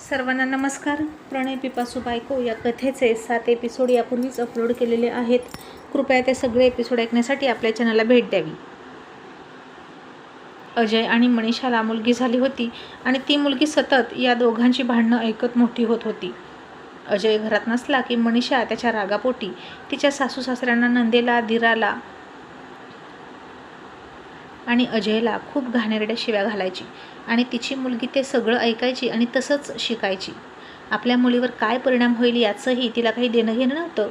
सर्वांना नमस्कार. प्रणय पिपासू बायको या कथेचे सात एपिसोड यापूर्वीच अपलोड केलेले आहेत. कृपया ते सगळे एपिसोड ऐकण्यासाठी आपल्या चॅनलला भेट द्यावी. अजय आणि मनीषाला मुलगी झाली होती आणि ती मुलगी सतत या दोघांची भांडणं ऐकत मोठी होत होती. अजय घरात नसला की मनीषा त्याच्या रागापोटी तिच्या सासू सासऱ्यांना नंदेला दिराला आणि अजयला खूप घाणेरड्या शिव्या घालायची. आणि तिची मुलगी ते सगळं ऐकायची आणि तसंच शिकायची. आपल्या मुलीवर काय परिणाम होईल याचंही तिला काही देणं घेणं नव्हतं.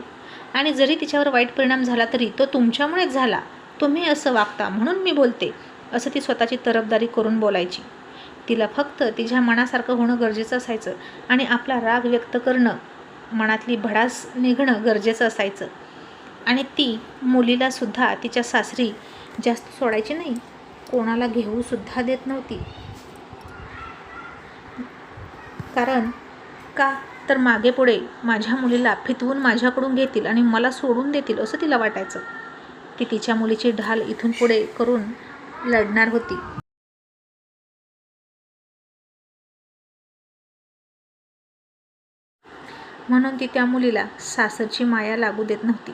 आणि जरी तिच्यावर वाईट परिणाम झाला तरी तो तुमच्यामुळेच झाला. तुम्ही असं वागता म्हणून मी बोलते असं ती स्वतःची तरफदारी करून बोलायची. तिला फक्त तिच्या मनासारखं होणं गरजेचं असायचं आणि आपला राग व्यक्त करणं मनातली भडास निघणं गरजेचं असायचं. आणि ती मुलीलासुद्धा तिच्या सासरी जास्त सोडायची नाही. कोणाला घेऊसुद्धा देत नव्हती. कारण का? तर मागे पुढे माझ्या मुलीला फितवून माझ्याकडून घेतील आणि मला सोडून देतील असं तिला वाटायचं. ती तिच्या मुलीची ढाल इथून पुढे करून लढणार होती. म्हणून ती त्या मुलीला सासरची माया लागू देत नव्हती.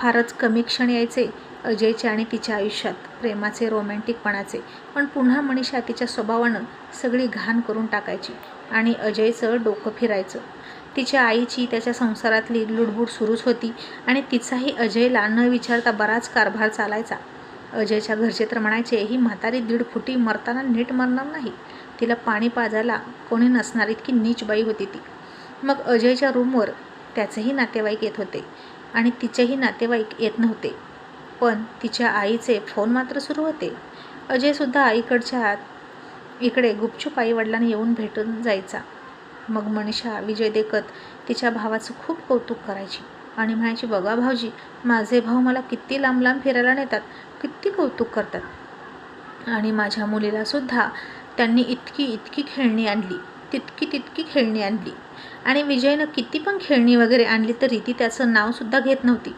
फारच कमी क्षण यायचे अजयचे आणि तिच्या आयुष्यात प्रेमाचे रोमॅन्टिकपणाचे पण पुन्हा मनीषा तिच्या स्वभावानं सगळी घाण करून टाकायची आणि अजयचं डोकं फिरायचं. तिच्या आईची त्याच्या संसारातली लुडबुड सुरूच होती आणि तिचाही अजयला न विचारता बराच कारभार चालायचा. अजयच्या घरचे तर म्हणायचे ही म्हातारी दीड फुटी मरताना नीट मरणार नाही. तिला पाणी पाजायला कोणी नसणार इतकी नीच बाई होती ती. मग अजयच्या रूमवर त्याचेही नातेवाईक येत होते आणि तिचेही नातेवाईक येत नव्हते. पण तिच्या आईचे फोन मात्र सुरू होते. अजयसुद्धा आईकडच्या इकडे गुपचूप आईवडिलांना येऊन भेटून जायचा. मग मनीषा विजय देखत तिच्या भावाचं खूप कौतुक करायची आणि म्हणायची बघा भाऊजी माझे भाऊ मला किती लांब लांब फिरायला नेतात किती कौतुक करतात. आणि माझ्या मुलीलासुद्धा त्यांनी इतकी इतकी खेळणी आणली तितकी तितकी खेळणी आणली. आणि विजयनं किती पण खेळणी वगैरे आणली तरी ती त्याचं नावसुद्धा घेत नव्हती.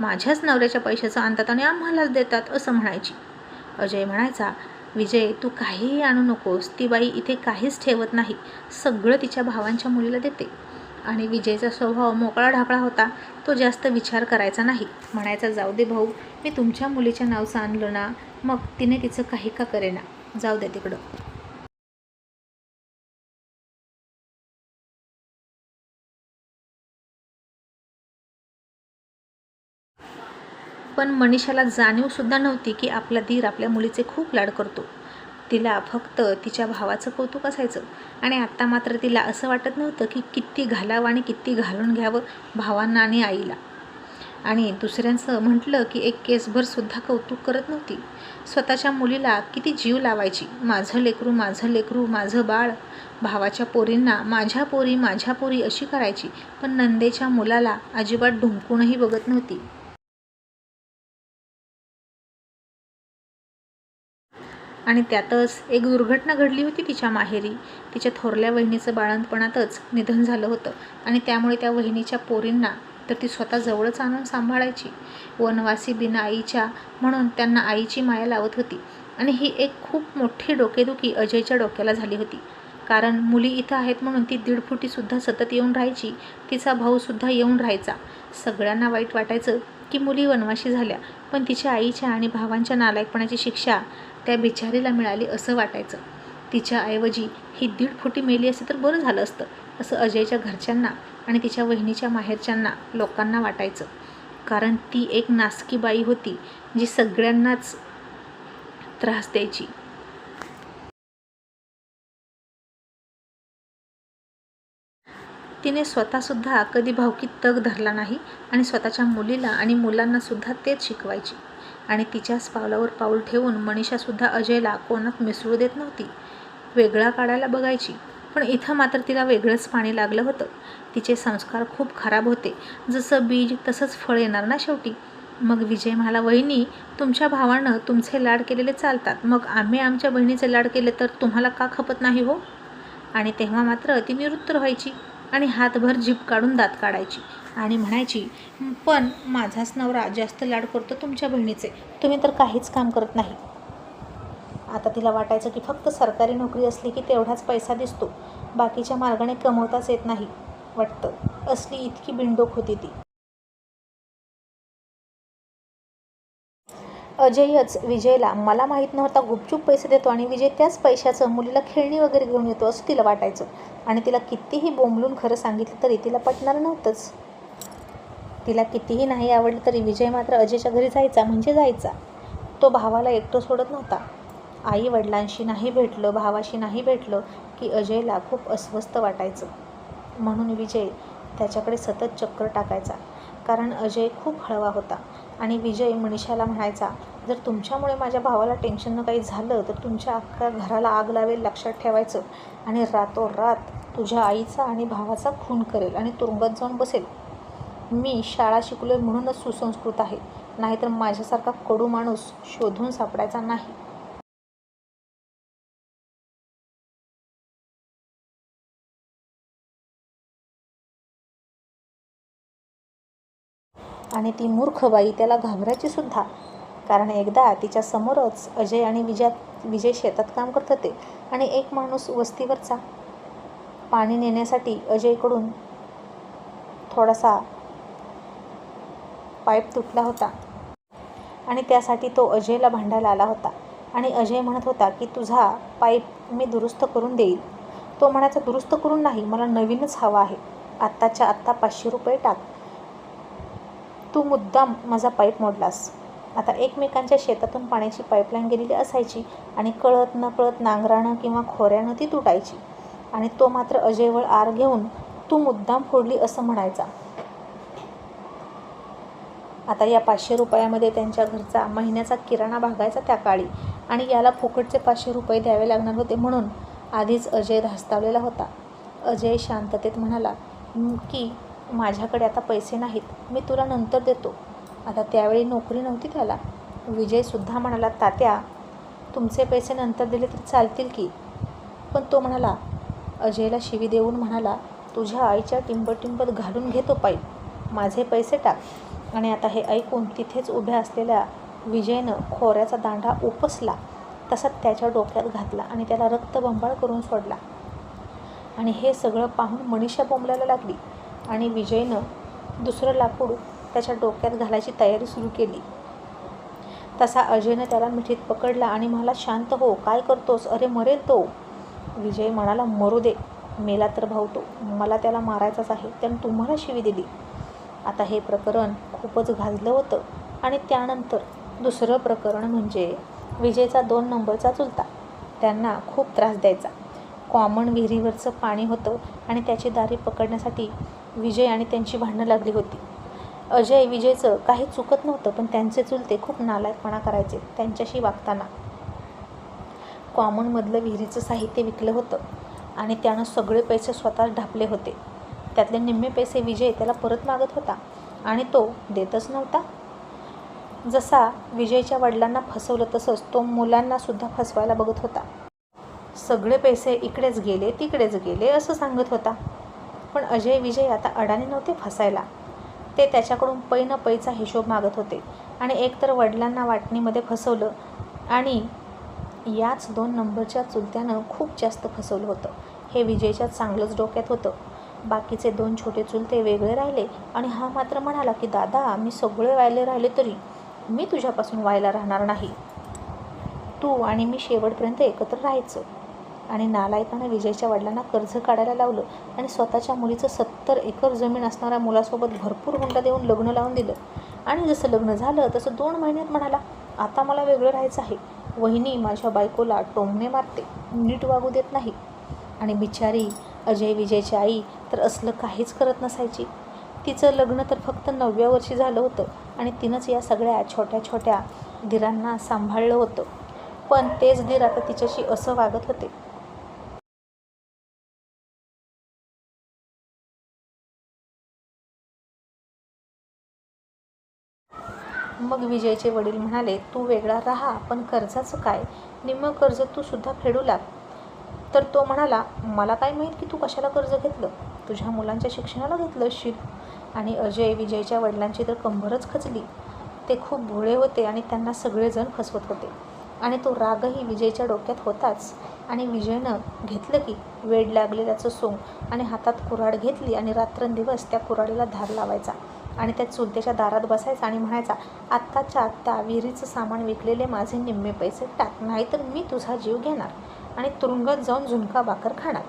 माझ्याच नवऱ्याच्या पैशाचं आणतात आणि आम्हालाच देतात असं म्हणायची. अजय म्हणायचा विजय तू काहीही आणू नकोस. ती बाई इथे काहीच ठेवत नाही. सगळं तिच्या भावांच्या मुलीला देते. आणि विजयचा स्वभाव मोकळा ढाकळा होता. तो जास्त विचार करायचा नाही. म्हणायचा जाऊ दे भाऊ मी तुमच्या मुलीच्या नावचं आणलं ना मग तिने तिचं काही का करेना. जाऊ दे तिकडं. पण मनीषाला जाणीवसुद्धा नव्हती की आपला धीर आपल्या मुलीचे खूप लाड करतो. तिला फक्त तिच्या भावाचं कौतुक असायचं आणि आत्ता मात्र तिला असं वाटत नव्हतं की किती घालावं आणि किती घालून घ्यावं भावांना आणि आईला. आणि दुसऱ्यांचं म्हटलं की एक केसभरसुद्धा कौतुक करत नव्हती. स्वतःच्या मुलीला किती जीव लावायची. माझं लेकरू माझं लेकरू माझं बाळ. भावाच्या पोरींना माझ्या पोरी माझ्या पोरी अशी करायची. पण नंदेच्या मुलाला अजिबात ढुंकूनही बघत नव्हती. आणि त्यातच एक दुर्घटना घडली होती तिच्या माहेरी. तिच्या थोरल्या वहिनीचं बाळंतपणातच निधन झालं होतं आणि त्यामुळे त्या वहिनीच्या पोरींना तर ती स्वतः जवळच आणून सांभाळायची. वनवासी बिना आईच्या म्हणून त्यांना आईची माया लावत होती आणि ही एक खूप मोठी डोकेदुखी अजयच्या डोक्याला झाली होती. कारण मुली इथं आहेत म्हणून ती दीड फुटीसुद्धा सतत येऊन राहायची तिचा भाऊसुद्धा येऊन राहायचा. सगळ्यांना वाईट वाटायचं की मुली वनवाशी झाल्या पण तिच्या आईच्या आणि भावांच्या नालायकपणाची शिक्षा त्या बिचारीला मिळाली असं वाटायचं. तिच्याऐवजी ही दीड फुटी मेली असती तर बरं झालं असतं असं अजयच्या घरच्यांना आणि तिच्या वहिनीच्या माहेरच्यांना लोकांना वाटायचं. कारण ती एक नासकी बाई होती जी सगळ्यांनाच त्रास द्यायची. तिने स्वतःसुद्धा कधी भावकीत तग धरला नाही आणि स्वतःच्या मुलीला आणि मुलांनासुद्धा तेच शिकवायची. आणि तिच्याच पावलावर पाऊल ठेवून मनीषासुद्धा अजयला कोणात मिसळू देत नव्हती. वेगळा काढायला बघायची पण इथं मात्र तिला वेगळंच पाणी लागलं होतं. तिचे संस्कार खूप खराब होते. जसं बीज तसंच फळ येणार ना शेवटी. मग विजय म्हणाला वहिनी तुमच्या भावानं तुमचे लाड केलेले चालतात. मग आम्ही आमच्या बहिणीचे लाड केले तर तुम्हाला का खपत नाही हो? आणि तेव्हा मात्र ती निवृत्त व्हायची. आणि हातभर जीभ काढून दात काढायची. आणि म्हणायची पण माझाच नवरा जास्त लाड करतो तुमच्या बहिणीचे. तुम्ही तर काहीच काम करत नाही. आता तिला वाटायचं की फक्त सरकारी नोकरी असली की तेवढाच पैसा दिसतो. बाकीच्या मार्गाने कमवताच येत नाही वाटतं. असली इतकी बिंडोक होती ती. अजयच विजयला. मला माहीत नव्हता गुपचूप पैसे देतो आणि विजय त्याच पैशाचं मुलीला खेळणी वगैरे घेऊन येतो असं तिला वाटायचं. आणि तिला कितीही बोंबलून खरं सांगितलं तरी तिला पटणार नव्हतंच. तिला कितीही नाही आवडलं तरी विजय मात्र अजयच्या घरी जायचा म्हणजे जायचा. तो भावाला एकटं सोडत नव्हता. आई वडिलांशी नाही भेटलं भावाशी नाही भेटलं की अजयला खूप अस्वस्थ वाटायचं. म्हणून विजय त्याच्याकडे सतत चक्कर टाकायचा. कारण अजय खूप हळवा होता. आणि विजय मनीषाला म्हणायचा जर तुमच्यामुळे माझ्या भावाला टेन्शननं काही झालं तर तुमच्या अख्ख्या घराला आग लावेल लक्षात ठेवायचं. आणि रातोरात तुझ्या आईचा आणि भावाचा खून करेल आणि तुरुंगात जाऊन बसेल. मी शाळा शिकलोय म्हणूनच सुसंस्कृत आहे. नाहीतर माझ्यासारखा कडू माणूस शोधून सापडायचा नाही. आणि ती मूर्ख बाई त्याला घाबरायची सुद्धा. कारण एकदा तिच्या समोरच अजय आणि विजय विजय शेतात काम करत होते आणि एक माणूस वस्तीवरचा. पाणी नेण्यासाठी अजयकडून थोडासा पाईप तुटला होता आणि त्यासाठी तो अजयला भांडायला आला होता. आणि अजय म्हणत होता की तुझा पाईप मी दुरुस्त करून देईल. तो म्हणायचा दुरुस्त करून नाही मला नवीनच हवा आहे. आत्ताच्या आत्ता पाचशे रुपये टाक. तू मुद्दाम माझा पाईप मोडलास. आता एकमेकांच्या शेतातून पाण्याची पाईपलाईन गेलेली असायची आणि कळत न कळत नांगरानं किंवा खोऱ्यानं ती तुटायची. आणि तो मात्र अजयवळ आर घेऊन तू मुद्दाम फोडली असं म्हणायचा. आता या पाचशे रुपयामध्ये त्यांच्या घरचा महिन्याचा किराणा भागायचा त्या काळी आणि याला फुकटचे पाचशे रुपये द्यावे लागणार होते म्हणून आधीच अजय धास्तावलेला होता. अजय शांततेत म्हणाला की माझ्याकडे आता पैसे नाहीत. मी तुला नंतर देतो. आता त्यावेळी नोकरी नव्हती त्याला. विजयसुद्धा म्हणाला तात्या तुमचे पैसे नंतर दिले तर चालतील की? पण तो म्हणाला अजयला शिवी देऊन म्हणाला तुझ्या आईच्या टिंबटिंबत घालून घेतो पाईप. माझे पैसे टाक. आणि आता हे ऐकून तिथेच उभ्या असलेल्या विजयनं खोऱ्याचा दांडा उपसला तसा त्याच्या डोक्यात घातला आणि त्याला रक्तबंबाळ करून सोडला. आणि हे सगळं पाहून मनीषा बोंबलायला लागली. आणि विजयनं दुसरं लाकूड त्याच्या डोक्यात घालायची तयारी सुरू केली. तसा अजयनं त्याला मिठीत पकडला आणि मला शांत हो काय करतोस? अरे मरेल तो. विजय म्हणाला मरू दे मेला तर भाऊ तो मला त्याला मारायचाच आहे. त्यानं तुम्हाला शिवी दिली. आता हे प्रकरण खूपच घाजलं होतं. आणि त्यानंतर दुसरं प्रकरण म्हणजे विजयचा दोन नंबरचा चुलता. त्यांना खूप त्रास द्यायचा. कॉमन विहिरीवरचं पाणी होतं आणि त्याची दारी पकडण्यासाठी विजय आणि त्यांची भांडणं लागली होती. अजय विजयचं काही चुकत नव्हतं पण त्यांचे चुलते खूप नालायकपणा करायचे त्यांच्याशी वागताना. कॉमनमधलं विहिरीचं साहित्य विकलं होतं आणि त्यानं सगळे पैसे स्वतःच ढापले होते. त्यातले निम्मे पैसे विजय त्याला परत मागत होता आणि तो देतच नव्हता. जसा विजयच्या वडिलांना फसवलं तसंच तो मुलांनासुद्धा फसवायला बघत होता. सगळे पैसे इकडेच गेले तिकडेच गेले असं सांगत होता. पण अजय विजय आता अडाणी नव्हते फसायला. ते त्याच्याकडून पै न पैचा हिशोब मागत होते आणि एकतर वडिलांना वाटणीमध्ये फसवलं आणि याच दोन नंबरच्या चुलत्यानं खूप जास्त फसवलं होतं. हे विजयच्या चांगलंच डोक्यात होतं. बाकीचे दोन छोटे चुलते वेगळे राहिले आणि हा मात्र म्हणाला की दादा मी सगळे व्हायले राहिले तरी मी तुझ्यापासून व्हायला राहणार नाही. तू आणि मी शेवटपर्यंत एकत्र राहायचं. आणि नालायकानं विजयच्या वडिलांना कर्ज काढायला लावलं आणि स्वतःच्या मुलीचं सत्तर एकर जमीन असणाऱ्या मुलासोबत भरपूर हुंडा देऊन लग्न लावून दिलं. आणि जसं लग्न झालं तसं दोन महिन्यात म्हणाला आता मला वेगळं राहायचं आहे. वहिनी माझ्या बायकोला टोमणे मारते नीट वागू देत नाही. आणि बिचारी अजय विजयची आई तर असलं काहीच करत नसायची. तिचं लग्न तर फक्त नवव्या वर्षी झालं होतं आणि तिनंच या सगळ्या छोट्या छोट्या धीरांना सांभाळलं होतं. पण तेच धीर आता तिच्याशी असं वागत होते. मग विजयचे वडील म्हणाले तू वेगळा राहा पण कर्जाचं काय? निम्म कर्ज तू सुद्धा फेडू लाग. तर तो म्हणाला मला काय माहीत की तू कशाला कर्ज घेतलं? तुझ्या मुलांच्या शिक्षणाला घेतलं असशील. आणि अजय विजयच्या वडिलांची तर कंबरच खचली. ते खूप भोळे होते आणि त्यांना सगळेजण फसवत होते. आणि तो रागही विजयच्या डोक्यात होताच. आणि विजयनं घेतलं की वेड लागलेल्याचं सोंग आणि हातात कुऱ्हाड घेतली आणि रात्रंदिवस त्या कुऱ्हाडीला धार लावायचा. आणि त्या चुलत्याच्या दारात बसायचा आणि म्हणायचा आत्ताच्या आत्ता विहिरीचं सामान विकलेले माझे निम्मे पैसे टाक नाहीतर मी तुझा जीव घेणार आणि तुरुंगात जाऊन झुणका भाकर खाणार.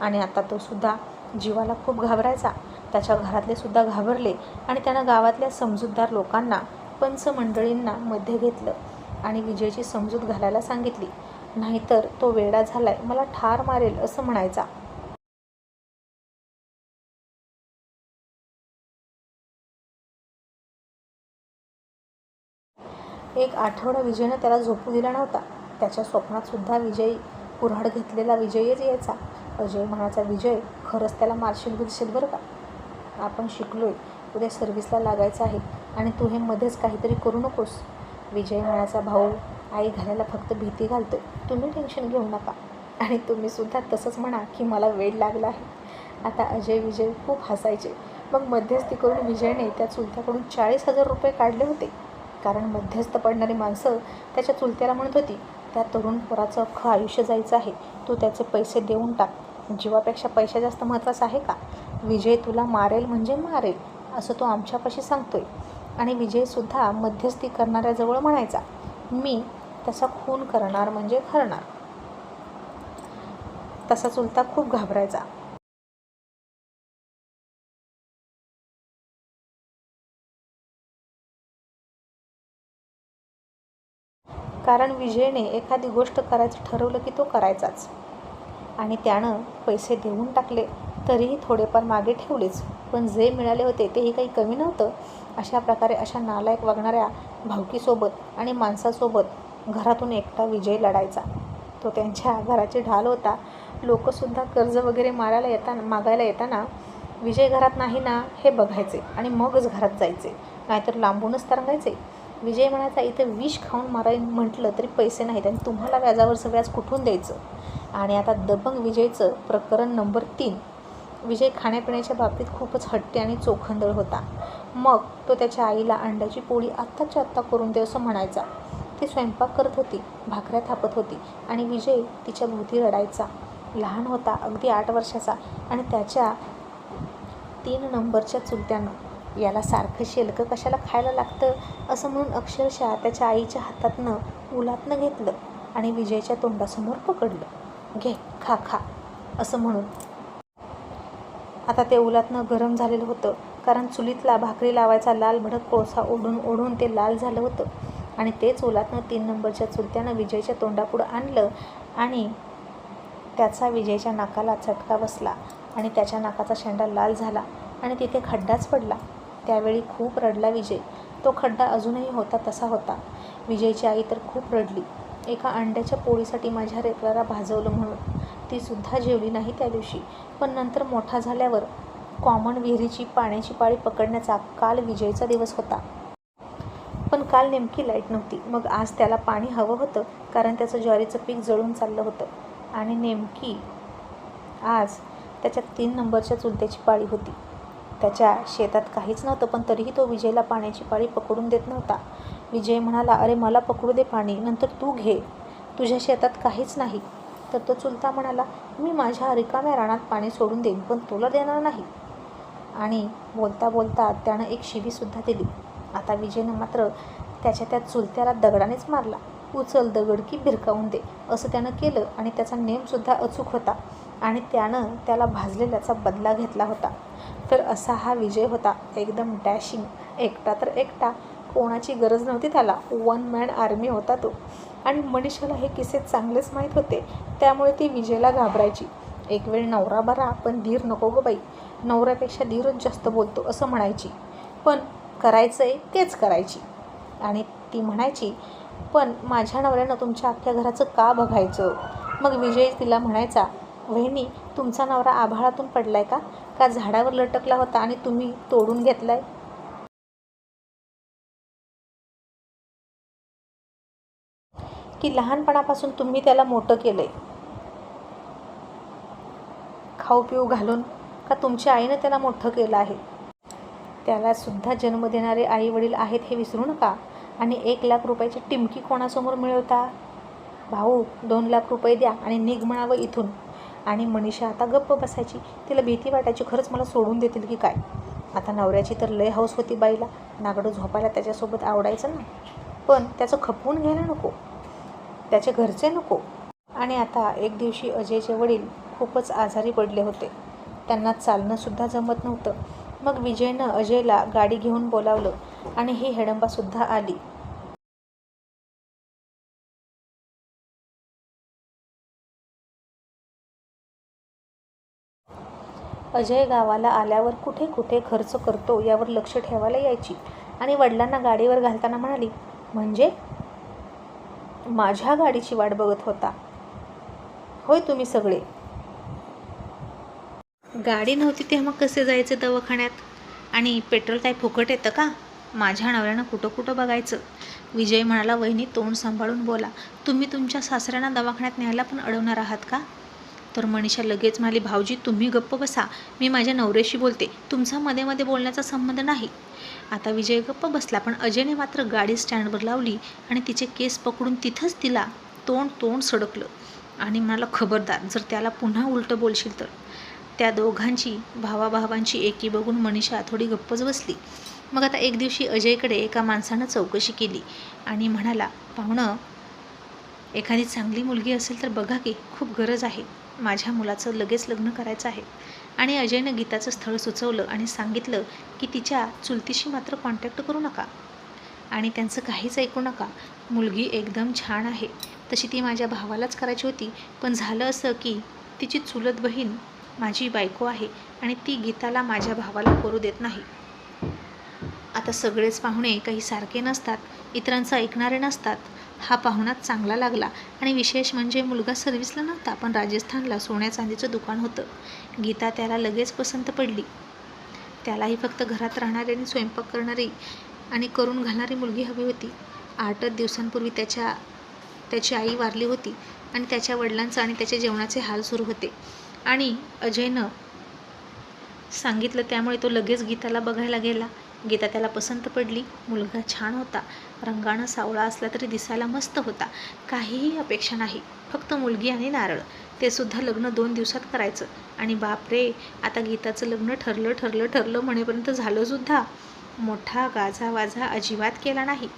आणि आता तो सुद्धा जीवाला खूप घाबरायचा. त्याच्या घरातले सुद्धा घाबरले आणि त्यानं गावातल्या समजूतदार लोकांना पंचमंडळींना मध्ये घेतलं आणि विजयची समजूत घालायला सांगितली नाहीतर तो वेडा झालाय मला ठार मारेल असं म्हणायचा. एक आठवडा विजयनं त्याला झोपू दिला नव्हता. त्याच्या स्वप्नातसुद्धा विजय कुऱ्हाड घेतलेला विजयच यायचा. अजय म्हणाचा विजय खरंच त्याला मार्शल बिरशील बरं का? आपण शिकलोय. उद्या सर्व्हिसला लागायचं आहे आणि तू हे मध्येच काहीतरी करू नकोस. विजय म्हणाचा भाऊ आई घालायला फक्त भीती घालतो तुम्ही टेन्शन घेऊ नका. आणि तुम्हीसुद्धा तसंच म्हणा की मला वेळ लागला आहे. आता अजय विजय खूप हसायचे. मग मध्यस्थी करून विजयने त्या चुलत्याकडून चाळीस हजार रुपये काढले होते. कारण मध्यस्थ पडणारी माणसं त्याच्या चुलत्याला म्हणत होती त्या तरुण पोराचं अख्खं आयुष्य जायचं आहे तू त्याचे पैसे देऊन टाक. जीवापेक्षा पैसा जास्त महत्त्वाचा आहे का? विजय तुला मारेल म्हणजे मारेल असं तो आमच्यापाशी सांगतोय. आणि विजयसुद्धा मध्यस्थी करणाऱ्याजवळ म्हणायचा मी त्याचा खून करणार म्हणजे खरणार. तसा चुलता खूप घाबरायचा. कारण विजयने एखादी गोष्ट करायचं ठरवलं की तो करायचाच. आणि त्यानं पैसे देऊन टाकले तरीही थोडेफार मागे ठेवलेच. पण जे मिळाले होते तेही काही कमी नव्हतं. अशा प्रकारे अशा नालायक वागणाऱ्या भावकीसोबत आणि माणसासोबत घरातून एकटा विजय लढायचा. तो त्यांच्या घराचे ढाल होता. लोकसुद्धा कर्ज वगैरे मारायला येताना मागायला येताना विजय घरात नाही ना हे बघायचे आणि मगच घरात जायचे. नाहीतर लांबूनच तरंगायचे. विजय म्हणायचा इथं विष खाऊन माराय म्हटलं तरी पैसे नाहीत आणि तुम्हाला व्याजावरचं व्याज कुठून द्यायचं? आणि आता दबंग विजयचं प्रकरण नंबर तीन. विजय खाण्यापिण्याच्या बाबतीत खूपच हट्टी आणि चोखंदळ होता. मग तो त्याच्या आईला अंड्याची पोळी आत्ताच्या आत्ता करून दे असं म्हणायचा. ती स्वयंपाक करत होती भाकऱ्या थापत होती आणि विजय तिच्या भोवती रडायचा. लहान होता अगदी आठ वर्षाचा आणि त्याच्या तीन नंबरच्या चुलत्यानं याला सारखं शेलकं कशाला खायला लागतं? असं म्हणून अक्षरशः त्याच्या आईच्या हातातनं उलातनं घेतलं आणि विजयच्या तोंडासमोर पकडलं. घे खा खा असं म्हणून. आता ते उलातनं गरम झालेलं होतं कारण चुलीतला भाकरी लावायचा लाल भडक कोळसा ओढून ओढून ते लाल झालं होतं. आणि तेच उलातनं तीन नंबरच्या चुलत्यानं विजयच्या तोंडापुढं आणलं आणि त्याचा विजयच्या नाकाला चटका बसला आणि त्याच्या नाकाचा शेंडा लाल झाला आणि तिथे खड्डाच पडला. त्यावेळी खूप रडला विजय. तो खड्डा अजूनही होता तसा होता. विजयची आई तर खूप रडली. एका अंड्याच्या पोळीसाठी माझ्या रेपराला भाजवलं म्हणून. ती सुद्धा जेवली नाही त्या दिवशी. पण नंतर मोठा झाल्यावर कॉमन विहिरीची पाण्याची पाळी पकडण्याचा काल विजयचा दिवस होता. पण काल नेमकी लाइट नव्हती. मग आज त्याला पाणी हवं होतं कारण त्याचं ज्वारीचं पीक जळून चाललं होतं. आणि नेमकी आज त्याच्या तीन नंबरच्या चुलत्याची पाळी होती. त्याच्या शेतात काहीच नव्हतं पण तरीही तो विजयला पाण्याची पाळी पकडून देत नव्हता. विजय म्हणाला अरे मला पकडू दे पाणी नंतर तू घे. तुझ्या शेतात काहीच नाही. तर तो चुलता म्हणाला मी माझ्या रिकाम्या रानात पाणी सोडून देईन पण तुला देणार नाही. आणि बोलता बोलता त्यानं एक शिवीसुद्धा दिली. आता विजयनं मात्र त्याच्या त्या चुलत्याला दगडानेच मारला. उचल दगड की भिरकावून दे असं त्यानं केलं आणि त्याचा नेमसुद्धा अचूक होता. आणि त्यानं त्याला भाजलेल्याचा बदला घेतला होता. तर असा हा विजय होता. एकदम डॅशिंग एकटा तर एकटा. कोणाची गरज नव्हती त्याला. वन मॅन आर्मी होता तो. आणि मनीषाला हे किस्से चांगलेच माहीत होते. त्यामुळे ती विजयला घाबरायची. एक वेळ नवरा बरा पण धीर नको गं बाई. नवऱ्यापेक्षा धीरच जास्त बोलतो असं म्हणायची. पण करायचं आहे तेच करायची. आणि ती म्हणायची पण माझ्या नवऱ्यानं तुमच्या अख्ख्या घराचं का बघायचं? मग विजय तिला म्हणायचा वहिनी तुमचा नवरा आभाळातून पडलाय का? का झाडावर लटकला होता आणि तुम्ही तोडून घेतलाय? की लहानपणापासून तुम्ही त्याला मोठं केलंय? खाऊ पिऊ घालून का तुमच्या आईनं त्याला मोठं केलं आहे? त्याला सुद्धा जन्म देणारे आई वडील आहेत हे विसरू नका. आणि एक लाख रुपयाची टिमकी कोणासमोर मिळवता? भाऊ दोन लाख रुपये द्या आणि निघ म्हणावं इथून. आणि मनीषा आता गप्प बसायची. तिला भीती वाटायची खरंच मला सोडून देतील की काय? आता नवऱ्याची तर लय हाऊस होती बाईला. नागडं झोपायला त्याच्यासोबत आवडायचं ना? पण त्याचं खपवून घ्यायला नको. त्याचे घरचे नको. आणि आता एक दिवशी अजयचे वडील खूपच आजारी पडले होते. त्यांना चालणंसुद्धा जमत नव्हतं. मग विजयनं अजयला गाडी घेऊन बोलावलं आणि ही हेडंबासुद्धा आली. अजय गावाला आल्यावर कुठे कुठे खर्च करतो यावर लक्ष ठेवायला यायची. आणि वडिलांना गाडीवर घालताना म्हणाली म्हणजे? माझ्या गाडीची वाट बघत होता. होय तुम्ही सगळे. गाडी नव्हती तेव्हा मग कसे जायचे दवाखान्यात? आणि पेट्रोल काय फुकट येतं का? माझ्या नवऱ्यानं कुठं कुठं बघायचं. विजय म्हणाला वहिनी तोंड सांभाळून बोला. तुम्ही तुमच्या सासऱ्यांना दवाखान्यात न्यायला पण अडवणार आहात का? तर मनीषा लगेच म्हणाली भाऊजी तुम्ही गप्प बसा. मी माझ्या नवऱ्याशी बोलते. तुमचा मध्ये मध्ये बोलण्याचा संबंध नाही. आता विजय गप्प बसला पण अजयने मात्र गाडी स्टँडवर लावली आणि तिचे केस पकडून तिथंच तिला तोंड तोंड सडकलं. आणि म्हणाला खबरदार जर त्याला पुन्हा उलटं बोलशील तर. त्या दोघांची भावाभावांची एकी बघून मनीषा थोडी गप्पच बसली. मग आता एक दिवशी अजयकडे एका माणसानं चौकशी केली आणि म्हणाला पाहुणं एखादी चांगली मुलगी असेल तर बघा की खूप गरज आहे. माझ्या मुलाचं लगेच लग्न करायचं आहे. आणि अजयनं गीताचं स्थळ सुचवलं आणि सांगितलं की तिच्या चुलतीशी मात्र कॉन्टॅक्ट करू नका. आणि त्यांचं काहीच ऐकू नका. मुलगी एकदम छान आहे. तशी ती माझ्या भावालाच करायची होती. पण झालं असं की तिची चुलत बहीण माझी बायको आहे आणि ती गीताला माझ्या भावाला करू देत नाही. आता सगळेच पाहुणे काही सारखे नसतात. इतरांचं ऐकणारे नसतात. हा पाहुणाच चांगला लागला आणि विशेष म्हणजे मुलगा सर्व्हिसला नव्हता पण राजस्थानला सोन्या चांदीचं दुकान होतं. गीता त्याला लगेच पसंत पडली. त्यालाही फक्त घरात राहणारी आणि स्वयंपाक करणारी आणि करून घालणारी मुलगी हवी होती. आठच दिवसांपूर्वी त्याच्या त्याची आई वारली होती आणि त्याच्या वडिलांचं आणि त्याच्या जेवणाचे हाल सुरू होते. आणि अजयनं सांगितलं त्यामुळे तो लगेच गीताला बघायला गेला. गीता त्याला पसंत पडली. मुलगा छान होता. रंगानं सावळा असला तरी दिसायला मस्त होता. काहीही अपेक्षा नाही. फक्त मुलगी आणि नारळ. ते सुद्धा लग्न दोन दिवसात करायचं. आणि बाप रे आता गीताचं लग्न ठरलं ठरलं ठरलं म्हणेपर्यंत झालंसुद्धा मोठा गाजावाजा अजिबात केला नाही.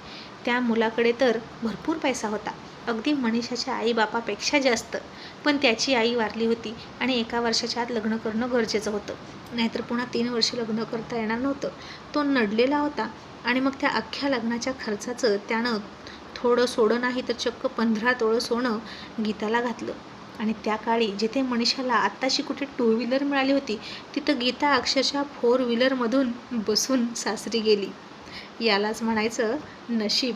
त्या मुलाकडे तर भरपूर पैसा होता. अगदी मनीषाच्या आईबापापेक्षा जास्त. पण त्याची आई वारली होती आणि एका वर्षाच्या आत लग्न करणं गरजेचं होतं. नाहीतर पुन्हा तीन वर्षे लग्न करता येणार नव्हतं. तो नडलेला होता आणि मग त्या अख्ख्या लग्नाच्या खर्चाचं त्यानं थोडं सोडं नाही तर चक्क पंधरा तोळं सोनं गीताला घातलं. आणि त्या काळी जिथे मनीषाला आत्ताशी कुठे टू व्हीलर मिळाली होती तिथं गीता अक्षरशः फोर व्हीलरमधून बसून सासरी गेली. यालाच म्हणायचं नशीब.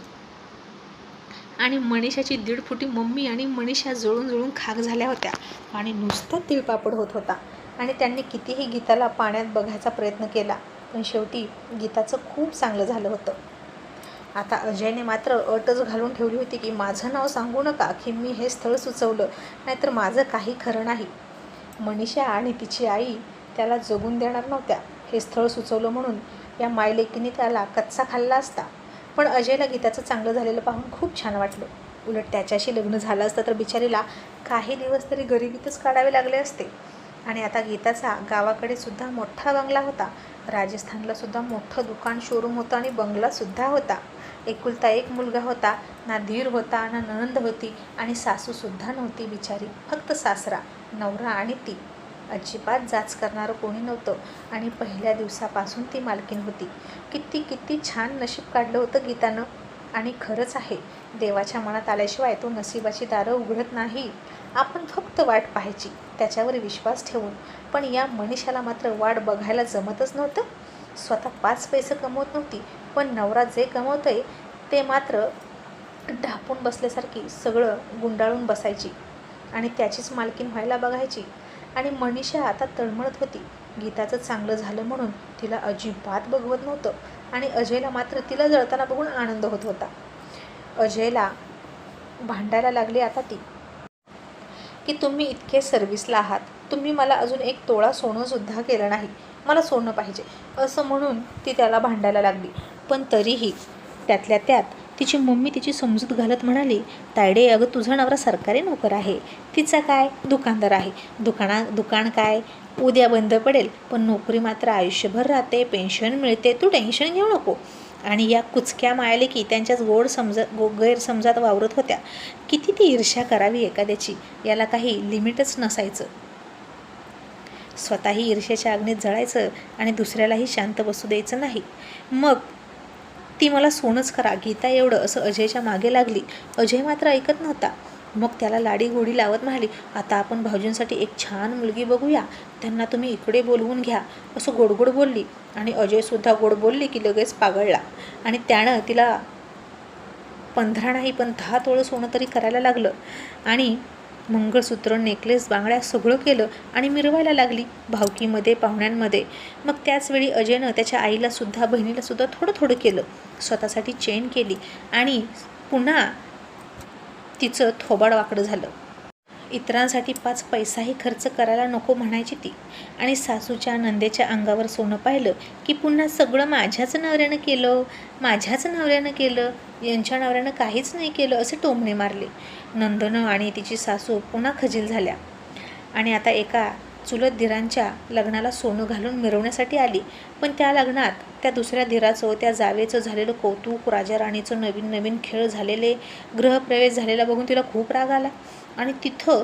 आणि मनीषाची दीड फुटी मम्मी आणि मनीषा जळून जळून खाक झाल्या होत्या. आणि नुसता तिळपापड होत होता. आणि त्यांनी कितीही गीताला पाण्यात बघायचा प्रयत्न केला पण शेवटी गीताचं खूप चांगलं झालं होतं. आता अजयने मात्र अटच घालून ठेवली होती की माझं नाव सांगू नका की मी हे स्थळ सुचवलं नाहीतर माझं काही खरं नाही. मनीषा आणि तिची आई त्याला जगून देणार नव्हत्या. हे स्थळ सुचवलं म्हणून या मायलेकीने त्याला कच्चा खाल्ला असता. पण अजयला गीताचं चांगलं झालेलं पाहून खूप छान वाटलं. उलट त्याच्याशी लग्न झालं असतं तर बिचारीला काही दिवस तरी गरिबीतच काढावे लागले असते. आणि आता गीताचा गावाकडे सुद्धा मोठा बंगला होता. राजस्थानला सुद्धा मोठं दुकान शोरूम होतं आणि बंगलासुद्धा होता. एकुलता एक मुलगा होता. ना धीर होता ना ननंद होती आणि सासूसुद्धा नव्हती बिचारी. फक्त सासरा नवरा आणि ती. अजिबात जाच करणारं कोणी नव्हतं. आणि पहिल्या दिवसापासून ती मालकीन होती. किती किती छान नशीब काढलं होतं गीतानं. आणि खरंच आहे देवाच्या मनात आल्याशिवाय तो नशिबाची दारं उघडत नाही. आपण फक्त वाट पाहायची त्याच्यावर विश्वास ठेवून. पण या मनीषाला मात्र वाट बघायला जमतच नव्हतं. स्वतः पाच पैसे कमवत नव्हती पण नवरा जे कमवतोय ते मात्र ढापून बसल्यासारखी सगळं गुंडाळून बसायची. आणि त्याचीच मालकीन व्हायला बघायची. आणि मनीषा आता तळमळत होती. गीताचं चांगलं झालं म्हणून तिला अजिबात बघवत नव्हतं आणि अजयला मात्र तिला जळताना बघून आनंद होत होता. अजयला भांडायला लागली आता ती. की तुम्ही इतके सर्व्हिसला आहात. तुम्ही मला अजून एक तोळा सोनंसुद्धा केलं नाही. मला सोनं पाहिजे. असं म्हणून ती त्याला भांडायला लागली. पण तरीही त्यातल्या त्यात तिची मम्मी तिची समजूत घालत म्हणाली तायडे अगं तुझा नवरा सरकारी नोकर आहे. तिचा काय? दुकानदार आहे. दुकाना दुकान काय? उद्या बंद पडेल पण नोकरी मात्र आयुष्यभर राहते पेन्शन मिळते तू टेन्शन घेऊ नको. आणि या कुचक्या मायाले की त्यांच्याच गोड समज गो गैरसमजात वावरत होत्या. किती ती ईर्ष्या करावी एखाद्याची? याला काही लिमिटच नसायचं. स्वतःही ईर्ष्याच्या अग्नीत जळायचं आणि दुसऱ्यालाही शांत बसू द्यायचं नाही. मग ती मला सोनच करा. गीता एवढं असं अजयच्या मागे लागली. अजय मात्र ऐकत नव्हता. मग त्याला लाडी गोडी लावत म्हणाली आता आपण भाऊजींसाठी एक छान मुलगी बघूया. त्यांना तुम्ही इकडे बोलवून घ्या. असं गोडगोड बोलली आणि अजयसुद्धा गोड बोलली की लगेच पागळला. आणि त्यानं तिला पंधरा नाही पण दहा तोळं सोनं तरी करायला लागलं. आणि मंगळसूत्र नेकलेस बांगड्या सगळं केलं आणि मिरवायला लागली भावकीमध्ये पाहुण्यांमध्ये. मग त्याचवेळी अजयनं त्याच्या आईलासुद्धा बहिणीलासुद्धा थोडं थोडं केलं. स्वतःसाठी चेन केली आणि पुन्हा तिचं थोबाड वाकडं झालं. इतरांसाठी पाच पैसाही खर्च करायला नको म्हणायची ती. आणि सासूच्या नंदेच्या अंगावर सोनं पाहिलं की पुन्हा सगळं माझ्याच नवऱ्यानं केलं माझ्याच नवऱ्यानं केलं यांच्या नवऱ्यानं काहीच नाही केलं असे टोमणे मारले. नंदनं आणि तिची सासू पुन्हा खजील झाल्या. आणि आता एका चुलत धीरांच्या लग्नाला सोनं घालून मिरवण्यासाठी आली. पण त्या लग्नात त्या दुसऱ्या धीराचं त्या जावेचं झालेलं कौतुक राजा राणीचं नवीन नवीन खेळ झालेले गृहप्रवेश झालेला बघून तिला खूप राग आला. आणि तिथं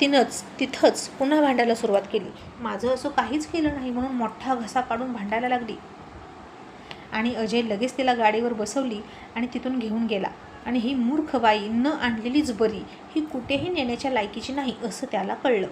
तिनंच तिथंच पुन्हा भांडायला सुरुवात केली. माझं असं काहीच केलं नाही म्हणून मोठा घसा काढून भांडायला लागली. आणि अजय लगेच तिला गाडीवर बसवली आणि तिथून घेऊन गेला. आणि ही मूर्ख बाई न आणलेलीच बरी ही कुठेही नेण्याच्या लायकीची नाही असं त्याला कळलं.